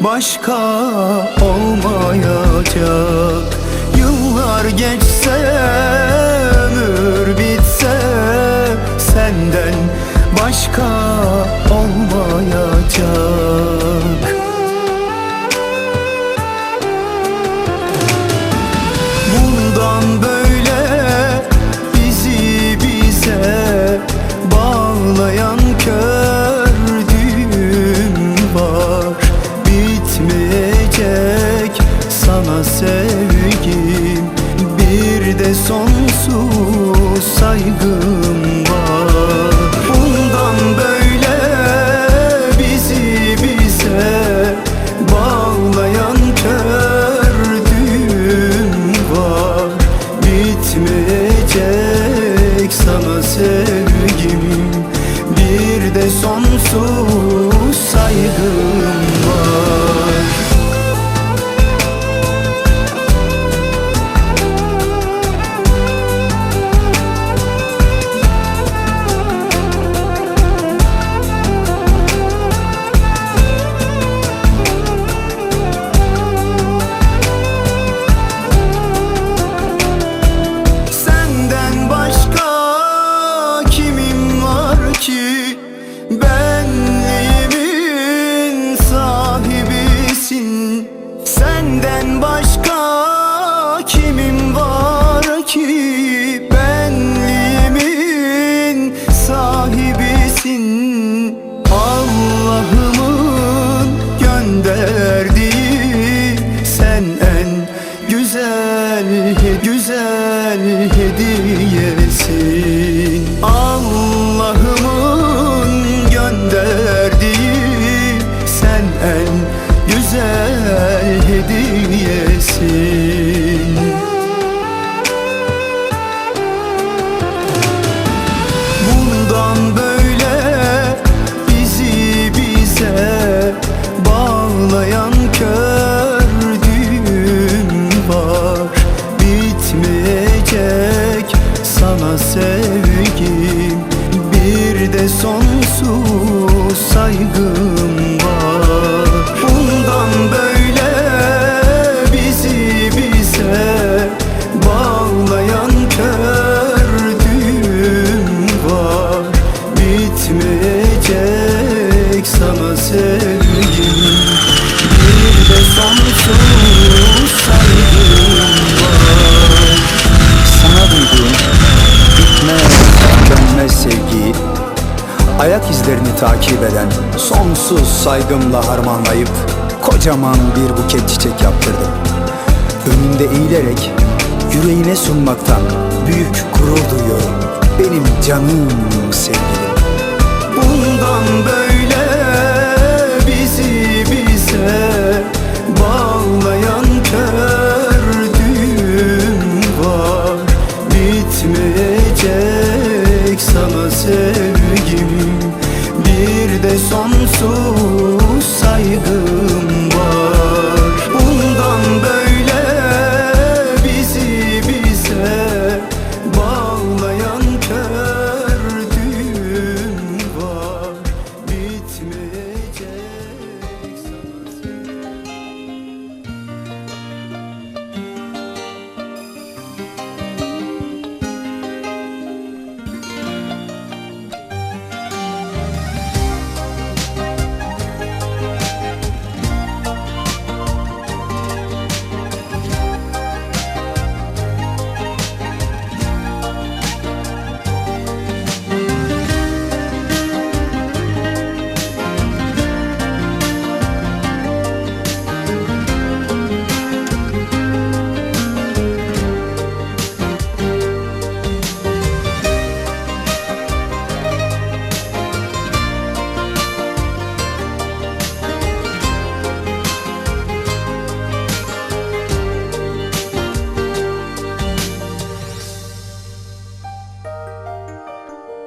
başka olmayacak. Yıllar geçse ömür bitse senden başka olmayacak. Bundan böyle bizi bize bağlayan kör sevgim bir de sonsuz saygım var. Bundan böyle bizi bize bağlayan kör düğüm var. Bitmeyecek sana sevgim güzel güzel hediyesin izlerini takip eden sonsuz saygımla harmanlayıp Kocaman bir buket çiçek yaptırdım Önünde eğilerek yüreğine sunmaktan büyük gurur duyuyorum. Benim canım sevgilim. Bundan böyle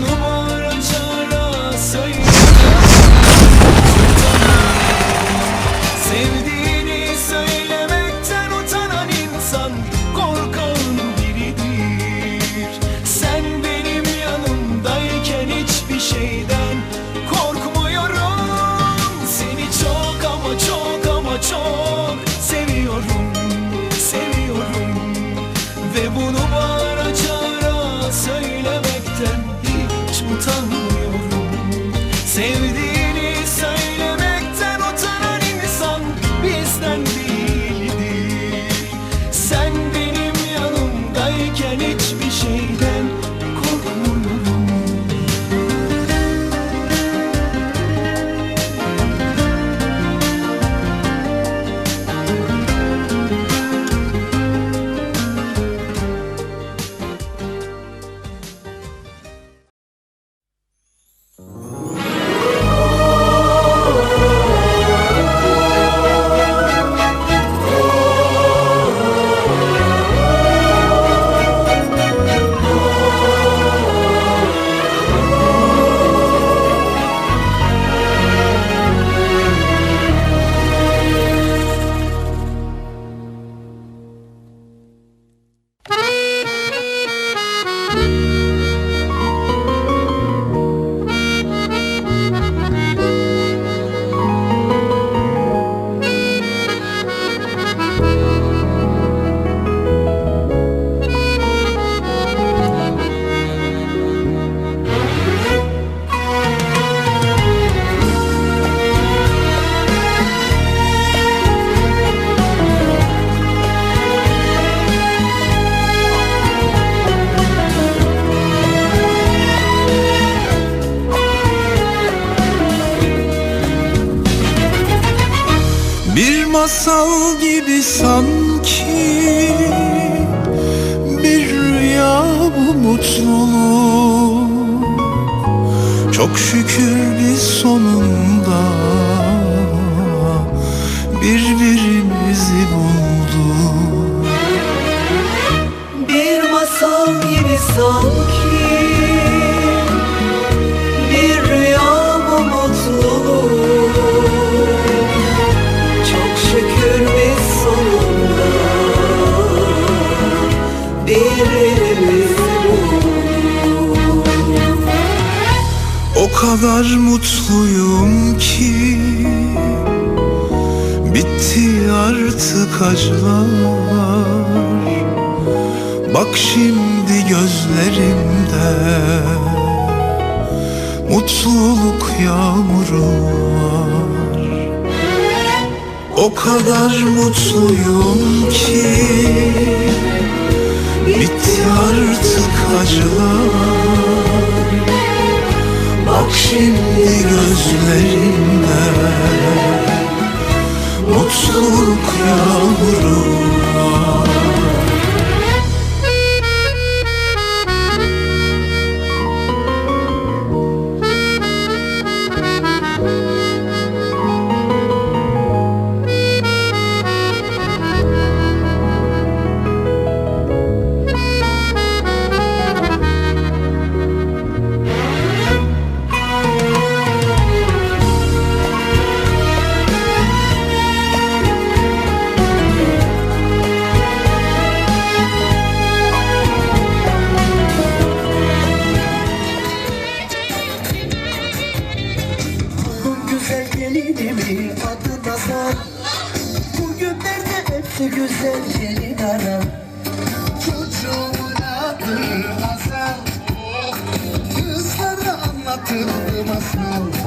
numara çara sayın masal gibi sanki Bir rüya bu mutluluk. Çok şükür biz sonunda Birbirimizi bulduk. Bir masal gibi sanki kadar mutluyum ki. Bitti artık acılar. Bak şimdi gözlerimde Mutluluk yağmuru var. O kadar mutluyum ki. Bitti artık acılar. Bak şimdi gözlerime Mutluluk yağmuru. anlatılmaz mal